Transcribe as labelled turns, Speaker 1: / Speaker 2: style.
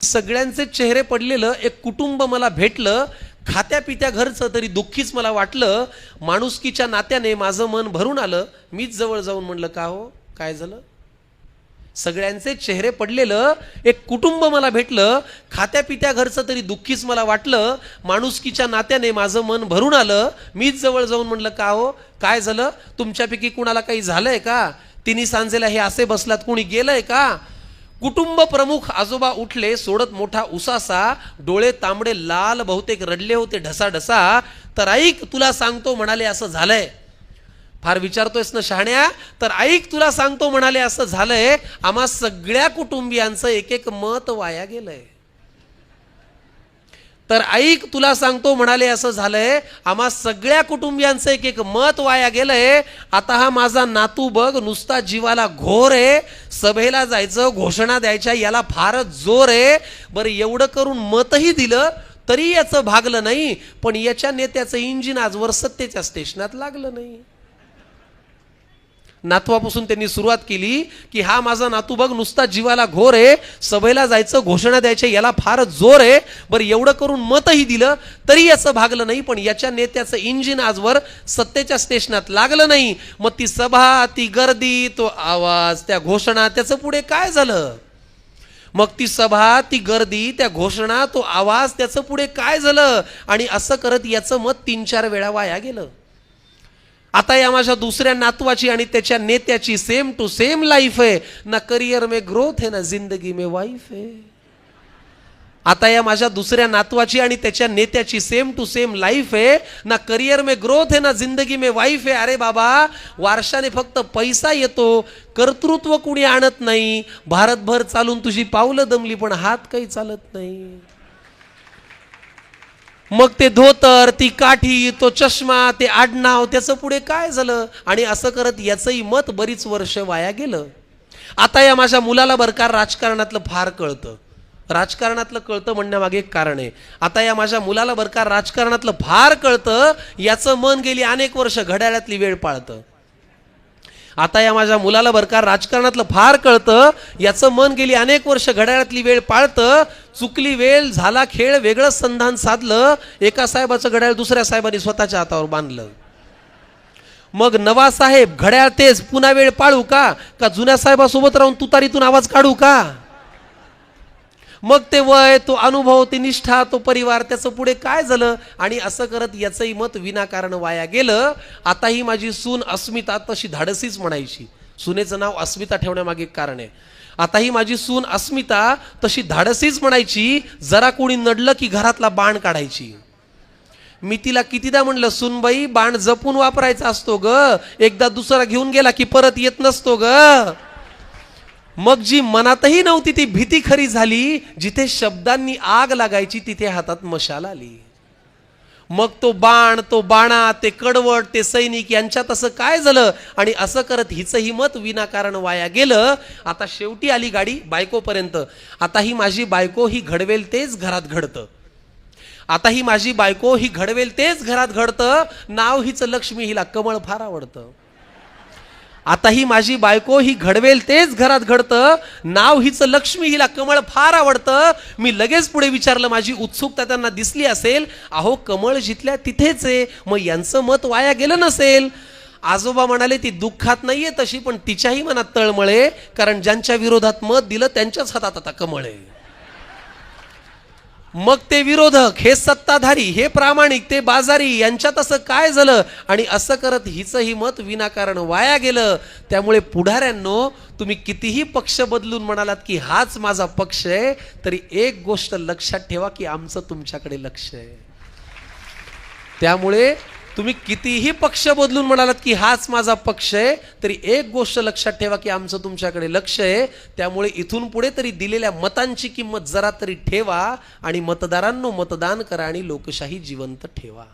Speaker 1: सगळ्यांचे चेहरे पडलेलं एक कुटुंब मला भेटलं खात्या पित्या घरचं तरी दुःखीच मला वाटलं माणुसकीच्या नात्याने माझं मन भरून आलं. मीच जवळ जाऊन म्हणलं का हो? काय झालं? सगळ्यांचे चेहरे पडलेलं एक कुटुंब मला भेटलं खात्या पित्या घरचं तरी दुःखीच मला वाटलं माणुसकीच्या नात्याने माझं मन भरून आलं. मीच जवळ जाऊन म्हणलं का हो? काय झालं? तुमच्यापैकी कुणाला काही झालंय का? तिन्ही सांजेला हे असे बसलात कुणी गेलंय का? कुटुंब प्रमुख आजोबा उठले सोडत मोठा उसासा डोळे तांबडे लाल बहुतेक रडले होते ढसा ढसा तर ऐक तुला सांगतो म्हणाले असं झालंय. फार विचारतोयस ना शहाण्या? तर ऐक तुला सांगतो म्हणाले असं झालंय. आम्हा सगळ्या कुटुंबियांचं एक एक मत वाया गेलंय. तर ऐक तुला सांगतो म्हणाले असं झालंय आम्हा सगळ्या कुटुंबियांचं एक एक मत वाया गेलंय. आता हा माझा नातू बघ नुसता जीवाला घोर आहे. सभेला जायचं घोषणा द्यायच्या याला फारच जोर आहे. बरं एवढं करून मतही दिलं तरी याचं भागलं नाही. पण याच्या नेत्याचं इंजिन आजवर सत्तेच्या स्टेशनात लागलं नाही. नातवापासून त्यांनी सुरुवात केली की हा माझा नातू बघ नुसता जीवाला घोर आहे सभेला जायचं घोषणा द्यायची याला फार जोर आहे. बरं एवढं करून मतही दिलं तरी याचं भागलं नाही पण याच्या नेत्याचं इंजिन आजवर सत्तेच्या स्टेशनात लागलं नाही. मग ती सभा ती गर्दी तो आवाज त्या घोषणा त्याचं पुढे काय झालं? मग ती सभा ती गर्दी त्या घोषणा तो आवाज त्याचं पुढे काय झालं? आणि असं करत याचं मत तीन चार वेळा वाया गेलं. आता या माझ्या दुसऱ्या नातवाची आणि त्याच्या नेत्याची सेम टू सेम लाईफ आहे. ना करियर मे ग्रोथ आहे ना जिंदगी में वाईफ आहे. आता या माझ्या दुसऱ्या नातवाची आणि त्याच्या नेत्याची सेम टू सेम लाईफ आहे. ना करिअर में ग्रोथ आहे ना जिंदगी में वाईफ आहे. अरे बाबा वारशाने फक्त पैसा येतो. कर्तृत्व कुणी आणत नाही. भारतभर चालून तुझी पावलं दमली पण हात काही चालत नाही. मग ते धोतर ती काठी तो चष्मा ते आडनाव त्याचं पुढे काय झालं? आणि असं करत याचंही मत बरीच वर्ष वाया गेलं. आता या माझ्या मुलाला बरं का राजकारणातलं फार कळतं. राजकारणातलं कळतं म्हणण्यामागे एक कारण आहे. आता या माझ्या मुलाला बरं का राजकारणातलं फार कळतं याचं मन गेली अनेक वर्ष घड्याळ्यातली वेळ पाळतं. आता या माझ्या मुलाला बरं का राजकारणातलं फार कळतं. याचं मन गेली अनेक वर्ष घड्याळातली वेळ पाळतं. चुकली वेळ झाला खेळ वेगळंच संधान साधलं. एका साहेबाचं घड्याळ दुसऱ्या साहेबांनी स्वतःच्या हातावर बांधलं. मग नवा साहेब घड्याळ तेच पुन्हा वेळ पाळू का? का जुन्या साहेबासोबत राहून तुतारीतून आवाज काढू का? मग ते वय तो अनुभव ती निष्ठा तो परिवार त्याचं पुढे काय झालं? आणि असं करत याचंही मत विनाकारण वाया गेलं. आता ही माझी सून अस्मिता तशी धाडसीच म्हणायची. सुनेचं नाव अस्मिता ठेवण्यामागे कारण आहे. आता ही माझी सून अस्मिता तशी धाडसीच म्हणायची जरा कोणी नडलं की घरातला बाण काढायची. मी तिला कितीदा म्हणलं सुनबाई बाण जपून वापरायचा असतो ग. एकदा दुसरा घेऊन गेला की परत येत नसतो ग. मग जी मनातही नव्हती ती भीती खरी झाली जिथे शब्दांनी आग लागायची तिथे हातात मशाल आली. मग तो बाण तो बाणा ते कडवट ते सैनिक यांच्यात असं काय झालं? आणि असं करत हिचं ही मत विनाकारण वाया गेलं. आता शेवटी आली गाडी बायकोपर्यंत. आता ही माझी बायको ही घडवेल तेच घरात घडतं. आता ही माझी बायको ही घडवेल तेच घरात घडतं. नाव हिचं लक्ष्मी हिला कमळ फार आवडतं. आता ही माझी बायको ही घडवेल तेच घरात घडतं. नाव हिचं लक्ष्मी हिला कमळ फार आवडतं. मी लगेच पुढे विचारलं माझी उत्सुकता त्यांना दिसली असेल. अहो कमळ जिथल्या तिथेच आहे. मग यांचं मत वाया गेलं नसेल. आजोबा म्हणाले ती दुःखात नाहीये तशी पण तिच्याही मनात तळमळे कारण ज्यांच्या विरोधात मत दिलं त्यांच्याच हातात आता कमळ आहे. मग ते विरोधक हे सत्ताधारी हे प्रामाणिक ते बाजारी यांच्यात असं काय झालं? आणि असं करत हिचंही मत विनाकारण वाया गेलं. त्यामुळे पुढाऱ्यांनो तुम्ही कितीही पक्ष बदलून म्हणालात की हाच माझा पक्ष आहे तरी एक गोष्ट लक्षात ठेवा की आमचं तुमच्याकडे लक्ष आहे. त्यामुळे तुम्ही कितीही पक्ष बदलून म्हणालात की हाच माझा पक्ष आहे तरी एक गोष्ट लक्षात ठेवा की आमचं तुमच्याकडे लक्ष आहे. त्यामुळे इथून पुढे तरी दिलेल्या मतांची किंमत जरा तरी ठेवा आणि मतदारांनो मतदान करा आणि लोकशाही जिवंत ठेवा.